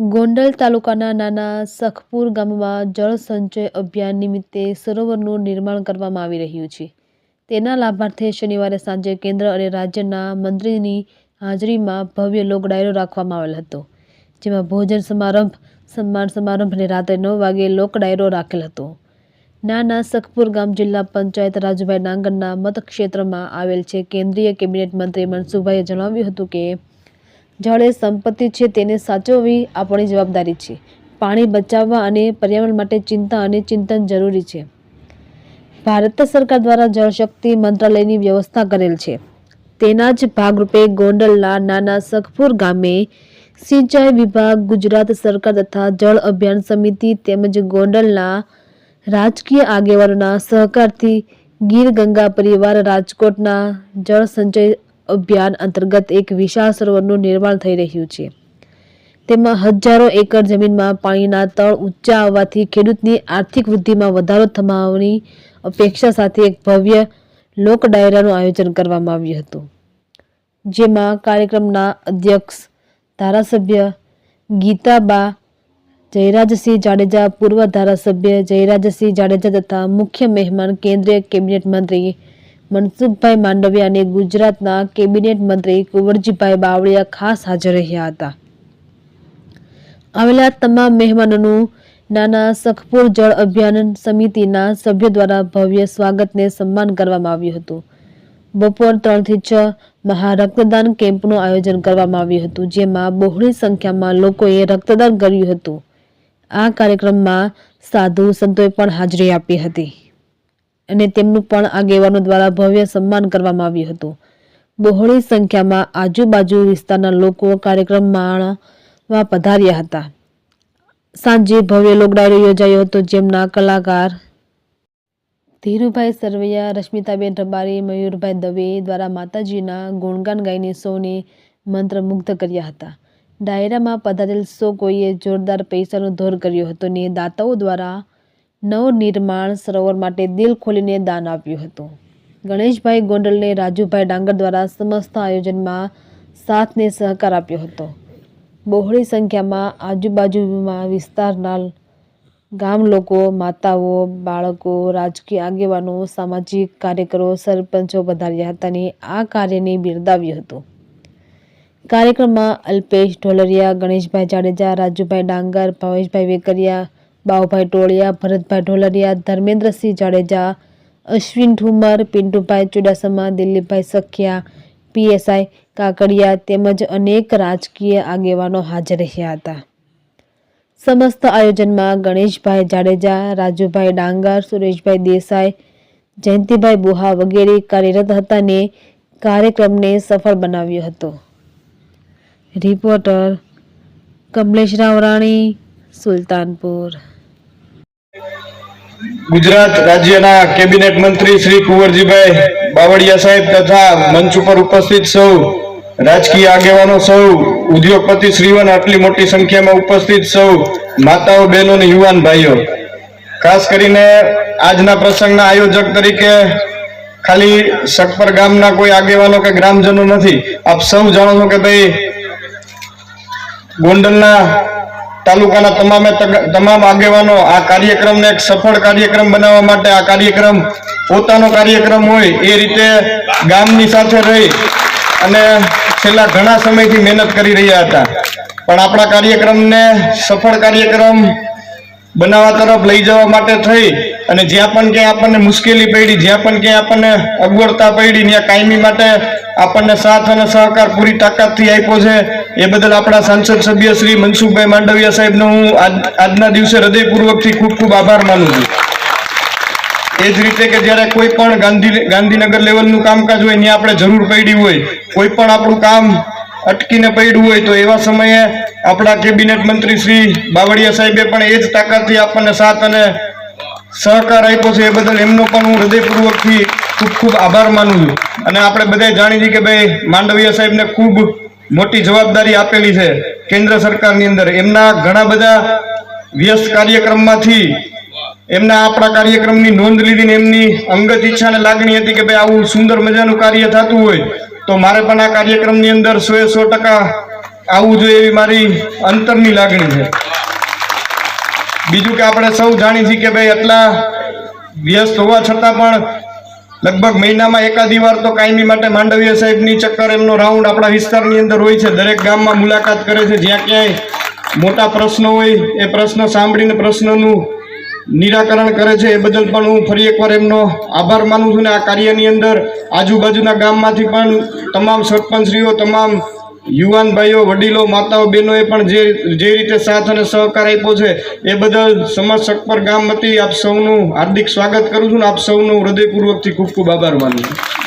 ગોંડલ તાલુકાના નાના સખપુર ગામમાં જળ સંચય અભિયાન નિમિત્તે સરોવરનું નિર્માણ કરવામાં આવી રહ્યું છે. તેના લાભાર્થે શનિવારે સાંજે કેન્દ્ર અને રાજ્યના મંત્રીની હાજરીમાં ભવ્ય લોક ડાયરો રાખવામાં આવેલ હતો, જેમાં ભોજન સમારંભ, સન્માન સમારંભ અને રાત્રે નવ વાગે લોક ડાયરો રાખેલ હતો. નાના સખપુર ગામ જિલ્લા પંચાયત રાજુભાઈ નાંગરના મતક્ષેત્રમાં આવેલ છે. કેન્દ્રીય કેબિનેટ મંત્રી મનસુખભાઈએ જણાવ્યું હતું કે જળ એ સંપત્તિ છે તેને સાચવવી આપણી જવાબદારી છે. પાણી બચાવવા અને પર્યાવરણ માટે ચિંતા અને ચિંતન જરૂરી છે. ભારત સરકાર દ્વારા જળશક્તિ મંત્રાલયની વ્યવસ્થા કરેલ છે. તેના જ ભાગરૂપે ગોંડલના નાના સખપુર ગામે સિંચાઈ વિભાગ, ગુજરાત સરકાર તથા જળ અભિયાન સમિતિ તેમજ ગોંડલના રાજકીય આગેવાનોના સહકારથી ગીર ગંગા પરિવાર રાજકોટના જળ સંચય અભિયાન અંતર્ગત એક વિશાળ સરોવરનું નિર્માણ થઈ રહ્યું છે. તેમાં હજારો એકર જમીનમાં પાણીના તળ ઊંચા આવવાથી ખેડૂતની આર્થિક વૃદ્ધિમાં વધારો થવાની અપેક્ષા સાથે એક ભવ્ય લોક ડાયરાનું આયોજન કરવામાં આવ્યું હતું. જેમાં કાર્યક્રમના અધ્યક્ષ, ધારાસભ્ય ગીતાબા જયરાજસિંહ જાડેજા, પૂર્વ ધારાસભ્ય જયરાજસિંહ જાડેજા તથા મુખ્ય મહેમાન કેન્દ્રીય કેબિનેટ મંત્રી મનસુખભાઈ માંડવિયા અને ગુજરાતના કેબિનેટ મંત્રી કુંવરજીભાઈ બાવળિયા ખાસ હાજર રહ્યા હતા. આવેલા તમામ મહેમાનોનું નાના સખપુર જળ અભિયાન સમિતિના સભ્યો દ્વારા ભવ્ય સ્વાગતને સન્માન કરવામાં આવ્યું હતું. બપોર ત્રણથી છ મહા રક્તદાન કેમ્પનું આયોજન કરવામાં આવ્યું હતું, જેમાં બહોળી સંખ્યામાં લોકોએ રક્તદાન કર્યું હતું. આ કાર્યક્રમમાં સાધુ સંતોએ પણ હાજરી આપી હતી. અને તેમનું પણ આગેવાનો દ્વારા ભવ્ય સન્માન કરવામાં આવ્યું હતું. બહોળી સંખ્યામાં આજુબાજુ વિસ્તારના લોકો કાર્યક્રમ માણવા પધાર્યા હતા. સાંજે ભવ્ય લોકડાયરો યોજાયો હતો, જેમના કલાકાર ધીરુભાઈ સરવૈયા, રશ્મિતાબેન રબારી, મયુરભાઈ દવે દ્વારા માતાજીના ગુણગાન ગાઈને સૌને મંત્રમુગ્ધ કર્યા હતા. ડાયરામાં પધારેલ સો કોઈએ જોરદાર પૈસાનો ધોર કર્યો હતો ને દાતાઓ દ્વારા નવનિર્માણ સરોવર માટે દિલ ખોલીને દાન આપ્યું હતું. ગણેશભાઈ ગોંડલને રાજુભાઈ ડાંગર દ્વારા સમસ્ત આયોજનમાં સાથને સહકાર આપ્યો હતો. બહોળી સંખ્યામાં આજુબાજુમાં વિસ્તારના ગામ લોકો, માતાઓ, બાળકો, રાજકીય આગેવાનો, સામાજિક કાર્યકરો, સરપંચો વધાર્યા હતા અને આ કાર્યને બિરદાવ્યું હતું. કાર્યક્રમમાં અલ્પેશ ઢોલરિયા, ગણેશભાઈ જાડેજા, રાજુભાઈ ડાંગર, ભાવેશભાઈ વેકરિયા બાવભાઈ ટોળિયા, ભરતભાઈ ઢોલરિયા, ધર્મેન્દ્રસિંહ જાડેજા, અશ્વિન ઠુમર પિન્ટુભાઈ ચુડાસમા, દિલીપભાઈ સખિયા, પીએસઆઈ કાકડિયા તેમજ અનેક રાજકીય આગેવાનો હાજર રહ્યા હતા. સમસ્ત આયોજનમાં ગણેશભાઈ જાડેજા, રાજુભાઈ ડાંગર, સુરેશભાઈ દેસાઈ, જયંતિભાઈ બુહા વગેરે કાર્યરત હતા ને કાર્યક્રમને સફળ બનાવ્યો હતો. રિપોર્ટર કમલેશ રાવરાણી સુલતાનપુર. ગુજરાત રાજ્યના કેબિનેટ મંત્રી શ્રી કુંવરજીભાઈ બાવળિયા સાહેબ તથા મંચ ઉપર ઉપસ્થિત સૌ, રાજકીય આગેવાનો સૌ, ઉદ્યોગપતિ શ્રીવન આટલી મોટી સંખ્યામાં ઉપસ્થિત સૌ, માતાઓ, બહેનો અને યુવાન ભાઈઓ. ખાસ કરીને આજના પ્રસંગના આયોજક તરીકે ખાલી સકપર ગામના કોઈ આગેવાનો કે ગ્રામજનો નથી. આપ સૌ જાણો છો કે ભાઈ ગોંડલના તાલુકાના તમામે તમામ આગેવાનો આ કાર્યક્રમને એક સફળ કાર્યક્રમ બનાવવા માટે આ કાર્યક્રમ પોતાનો કાર્યક્રમ હોય એ રીતે ગામની સાથે રહી અને છેલ્લા ઘણા સમયથી મહેનત કરી રહ્યા હતા. પણ આપણા કાર્યક્રમને સફળ કાર્યક્રમ બનાવવા તરફ લઈ જવા માટે થઈ અને જ્યાં પણ ક્યાંય આપણને મુશ્કેલી પડી, જ્યાં પણ ક્યાંય આપણને અગવડતા પડી, ત્યાં કાયમી માટે આપણને સાથ અને સહકાર પૂરી તાકાતથી આપ્યો છે. એ બદલ આપણા સાંસદ સભ્ય શ્રી મનસુખભાઈ માંડવિયા સાહેબનો હું આજ- આજના દિવસે હૃદયપૂર્વકથી ખૂબ ખૂબ આભાર માનું છું. એ જ રીતે કે જ્યારે કોઈ પણ ગાંધી, ગાંધીનગર લેવલનું કામકાજ હોય, ત્યાં આપણે જરૂર પડી હોય, કોઈ પણ આપણું કામ અટકીને પડ્યું હોય, તો એવા સમયે આપણા કેબિનેટ મંત્રી શ્રી બાવળિયા સાહેબે પણ એ જ તાકાતથી આપણને સાથ અને સહકાર આપ્યો છે એ બદલ એમનો પણ હું હૃદયપૂર્વકથી ખૂબ ખૂબ આભાર માનું છું. અને આપણે બધા જાણી છીએ કે ભાઈ માંડવીય સાહેબને ખૂબ મોટી જવાબદારી આપેલી છે કેન્દ્ર સરકારની અંદર. એમના ઘણા બધા વ્યસ્ત કાર્યક્રમમાંથી એમના આપણા કાર્યક્રમની નોંધ લીધીને એમની અંગત ઈચ્છાને લાગણી હતી કે ભાઈ આવું સુંદર મજાનું કાર્ય થતું હોય તો મારે પણ આ કાર્યક્રમની અંદર સો એ સો ટકા આવવું જોઈએ એવી મારી અંતરની લાગણી છે. બીજું કે આપણે સૌ જાણી છીએ કે ભાઈ એટલા વ્યસ્ત હોવા છતાં પણ લગભગ મહિનામાં એકાદી વાર તો કાયમી માટે માંડવીય સાહેબની ચક્કર એમનો રાઉન્ડ આપણા વિસ્તારની અંદર હોય છે. દરેક ગામમાં મુલાકાત કરે છે. જ્યાં ક્યાંય મોટા પ્રશ્નો હોય એ પ્રશ્ન સાંભળીને પ્રશ્નનું નિરાકરણ કરે છે. એ બદલ પણ હું ફરી એકવાર એમનો આભાર માનું છું ને આ કાર્યની અંદર આજુબાજુના ગામમાંથી પણ તમામ સરપંચશ્રીઓ, તમામ યુવાન ભાઈઓ, વડીલો, માતાઓ, બહેનોએ પણ જે જે રીતે સાથ અને સહકાર આપ્યો છે, એ બદલ સમાજ સકપર ગામ વતી આપ સૌનું હાર્દિક સ્વાગત કરું છું ને આપ સૌનું હૃદયપૂર્વકથી ખૂબ ખૂબ આભાર માનું છું.